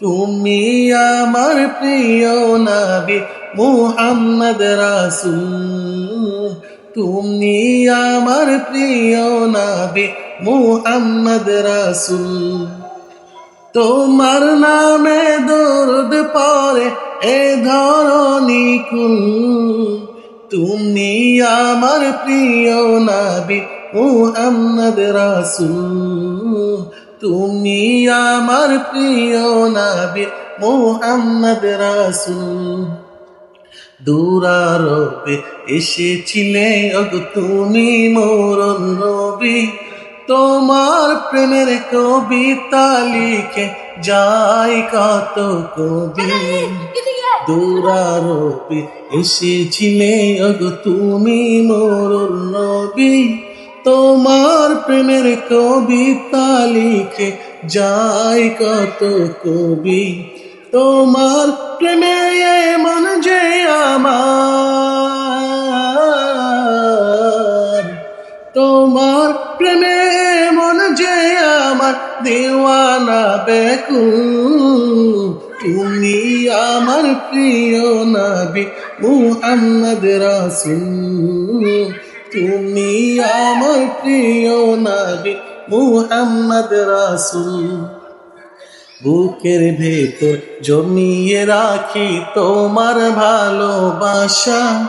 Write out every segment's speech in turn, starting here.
তুমি আমার প্রিয় নাবি মুহাম্মদ রাসুল। তুমি আমার প্রিয় নাবি মুহাম্মদ রাসুল। তোমার নামে দরদ পরে এ ধরণী কুল। তুমি আমার প্রিয় নাবি মুহাম্মদ রাসুল। তুমি আমার প্রিয় নাবি মোহাম্মদ রাসুল। দূরারোপে এসেছিলে অগ তুমি মোর নবী তোমার প্রেমের কবিতা লিখে যায় কত কবি। দূরারোপে এসেছিলে অগ তুমি মোর নবী তোমার প্রেমের কবিতা লিখে যায় কত কবি। তোমার প্রেমে মন যে আমার। তোমার প্রেমে মন যে আমার দেওয়ানা বেকু তুমি আমার প্রিয় নাবি মুহাম্মদ রাসূল। তুমি আমার প্রিয় নাবি মুহাম্মদ রাসূল। বুকের ভেতর জমিয়ে রাখি তোমার ভালোবাসা।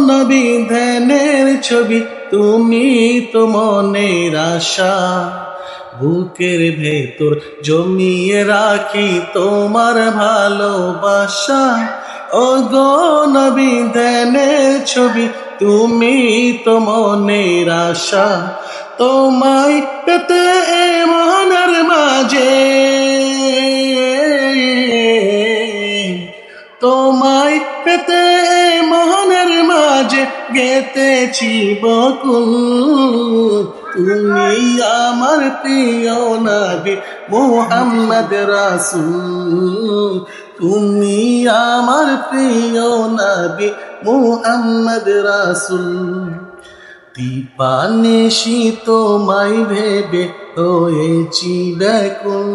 নবী, ধ্যানের ছবি তুমি তো মনের আশা। বুকের ভেতর জমিয়ে রাখি তোমার ভালোবাসা। নবী, ধ্যানের ছবি তুমি তো মনের আশা তোমায় পেতে মনের মাঝে। তোমায় পেতে মনের মাঝে গেতেছি বকুল। তুমি আমার প্রিয় নাবি মোহাম্মদ রাসুল। তুমি আমার প্রিয় নাবি মোহাম্মদ রাসুল। দীপানিশি তোমায় ভেবে হয়েছি ব্যাকুল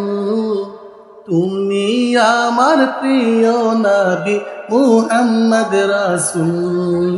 তুমি আমার প্রিয় নাবি মুহাম্মদ রাসুল।